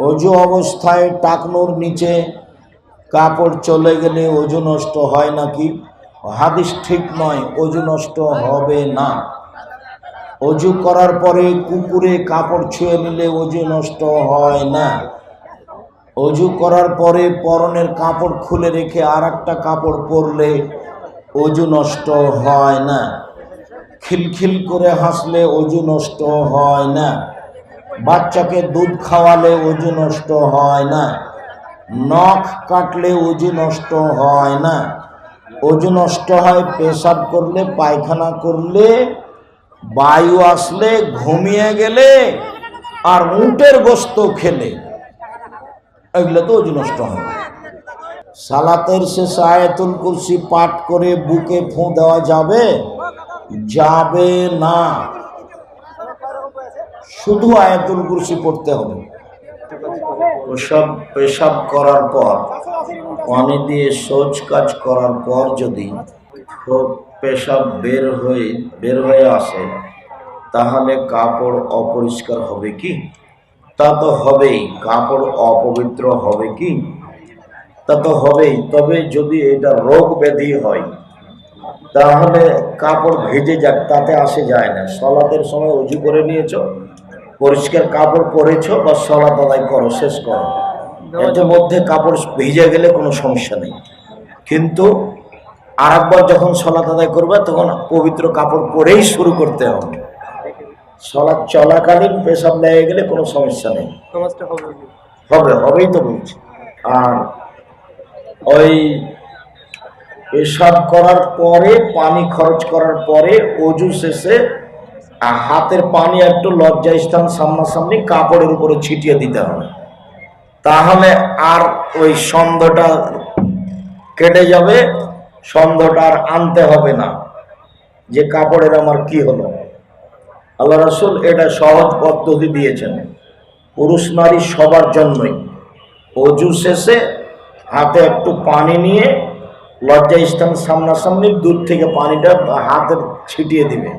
অজু অবস্থায় টাকনোর নিচে কাপড় চলে গেলে অজু নষ্ট হয় নাকি? হাদিস ঠিক নয়, অজু নষ্ট হবে না। অজু করার পরে কুকুরে কাপড় ছুঁয়ে নিলে অজু নষ্ট হয় না। অজু করার পরে পরনের কাপড় খুলে রেখে আর কাপড় পরলে অজু নষ্ট হয় না। খিলখিল করে হাসলে অজু নষ্ট হয় না। বাচ্চাকে দুধ খাওয়ালে অজু নষ্ট হয় না। নখ কাটলে অজু নষ্ট হয় না। অজু নষ্ট হয় পেশাব করলে, পায়খানা করলে, বায়ু আসলে, ঘুমিয়ে গেলে, আর উটের গোস্ত খেলে, এগুলো তো অজু নষ্ট হয়। সালাতের শেষে আয়াতুল কুরসি পাঠ করে বুকে ফু দেওয়া যাবে। যাবে না। শুধু আয়াতুল কুরসি পড়তে হবে। ওসব পেশাব করার পর, পানি দিয়ে শৌচ কাজ করার পর যদি পেশাব বের হয়ে বের হয়ে আসে, তাহলে কাপড় অপরিষ্কার হবে কি? তা তো হবেই, কাপড় অপবিত্র হবে কি? তা তো হবেই, তবে যদি এটা রোগ ব্যাধি হয় তাহলে কাপড় ভেজে যাক তাতে আসে যায় না। সলাতের সময় উজু করে নিয়েছ পরিষ্কার কাপড় পরেছ বা সলাত আদায় করো শেষ করো। এর মধ্যে কাপড় ভিজে গেলে কোনো সমস্যা নেই। কিন্তু আর একবার যখন সলাত আদায় করবে তখন পবিত্র কাপড় পরেই শুরু করতে হবে। সলাৎ চলাকালীন পেশাব লেগে গেলে কোনো সমস্যা নেই। হবে। হবে হবেই তো বলছি। আর ওই পেশাব করার পরে, পানি খরচ করার পরে, অজু শেষে হাতের পানি একটু লজ্জা স্থান সামনাসামনি কাপড়ের উপরে ছিটিয়ে দিতে হবে। তাহলে আর ওই সন্দেহটা কেটে যাবে সন্দেহটা আর আনতে হবে না। যে কাপড়ের আমার কি হলো? আল্লাহ রসুল এটা সহজ পদ্ধতি দিয়েছেন। পুরুষ নারী সবার জন্যই। অজু শেষে হাতে একটু পানি নিয়ে লজ্জা স্থান সামনাসামনি দূর থেকে পানিটা হাতে ছিটিয়ে দিবে।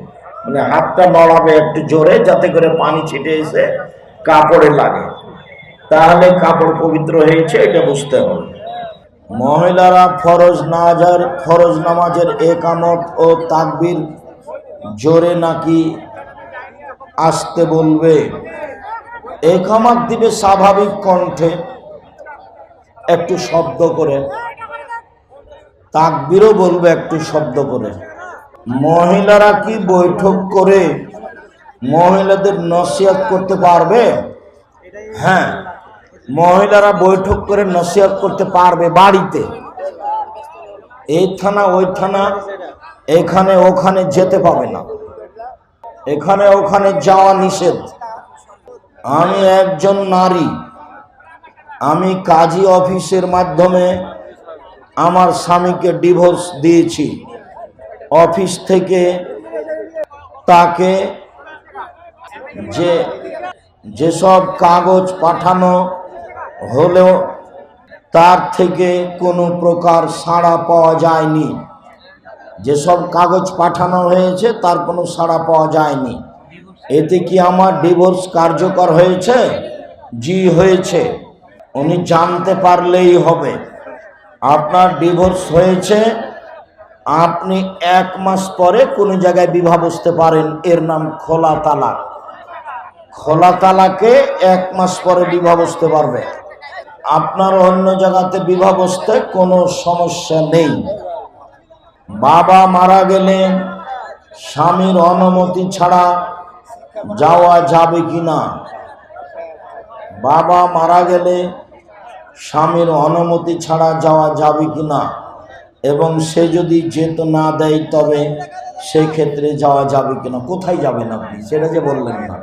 মানে হাতটা নড়াবে একটু জোরে যাতে করে পানি ছিটে এসে কাপড়ে লাগে। তাহলে কাপড় পবিত্র হয়েছে, এটা বুঝতে হবে। মহিলারা ফরজ নাজার, ফরজ নামাজের একামত ও তাকবির জোরে নাকি আসতে বলবে? একামাত দিবে স্বাভাবিক কণ্ঠে, একটু শব্দ করে। তাকবিরও বলবে একটু শব্দ করে। মহিলারা কি বৈঠক করে মহিলাদের নসিয়াত করতে পারবে? হ্যাঁ মহিলারা বৈঠক করে নসিয়াত করতে পারবে বাড়িতে। এই থানা, ওই থানা, এখানে ওখানে যেতে পাবে না। এখানে ওখানে যাওয়া নিষেধ। আমি একজন নারী। আমি কাজী অফিসের মাধ্যমে আমার স্বামীকে ডিভোর্স দিয়েছি। অফিস থেকে তাকে যে, যেসব কাগজ পাঠানো হলেও তার থেকে কোনো প্রকার সাড়া পাওয়া যায়নি। যেসব কাগজ পাঠানো হয়েছে, তার কোনো সাড়া পাওয়া যায়নি। এতে কি আমার ডিভোর্স কার্যকর হয়েছে? জি, হয়েছে। উনি জানতে পারলেই হবে। আপনার ডিভোর্স হয়েছে, আপনি এক মাস পরে কোনো জায়গায় বিবাহ বসতে পারেন। এর নাম খোলা তালাক খোলা তালাকে এক মাস পরে বিবাহ বসতে পারবে। আপনার অন্য জায়গাতে বিবাহ বসতে কোনো সমস্যা নেই। বাবা মারা গেলে স্বামীর অনুমতি ছাড়া যাওয়া যাবে কি না বাবা মারা গেলে স্বামীর অনুমতি ছাড়া যাওয়া যাবে কি না? এবং সে যদি যেত না দেয় তবে সেই ক্ষেত্রে যাওয়া যাবে কিনা কোথায় যাবেন আপনি? সেটা যে বললেন না।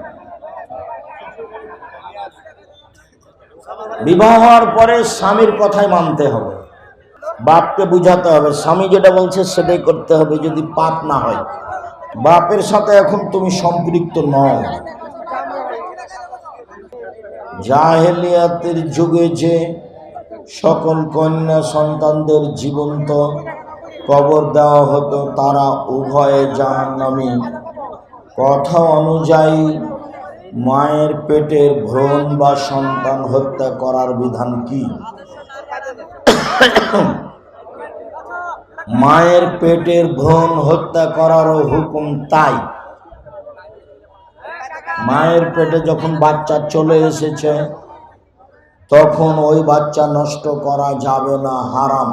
বিবাহ হওয়ার পরে স্বামীর কথাই মানতে হবে। বাপকে বুঝাতে হবে। স্বামী যেটা বলছে সেটাই করতে হবে যদি পাপ না হয়। বাপের সাথে এখন তুমি সম্পৃক্ত নও। জাহেলিয়াতের যুগে যে সকল কন্যা সন্তানদের জীবন্ত কবর দেওয়া হতো তারা উভয়ে জাহান্নামী। কথা অনুযায়ী মায়ের পেটের ভ্রূণ বা সন্তান হত্যা করার বিধান কি? মায়ের পেটের ভ্রূণ হত্যা করারও হুকুম তাই। মায়ের পেটে যখন বাচ্চা চলে এসেছে তখন ওই বাচ্চা নষ্ট করা যাবে না হারাম।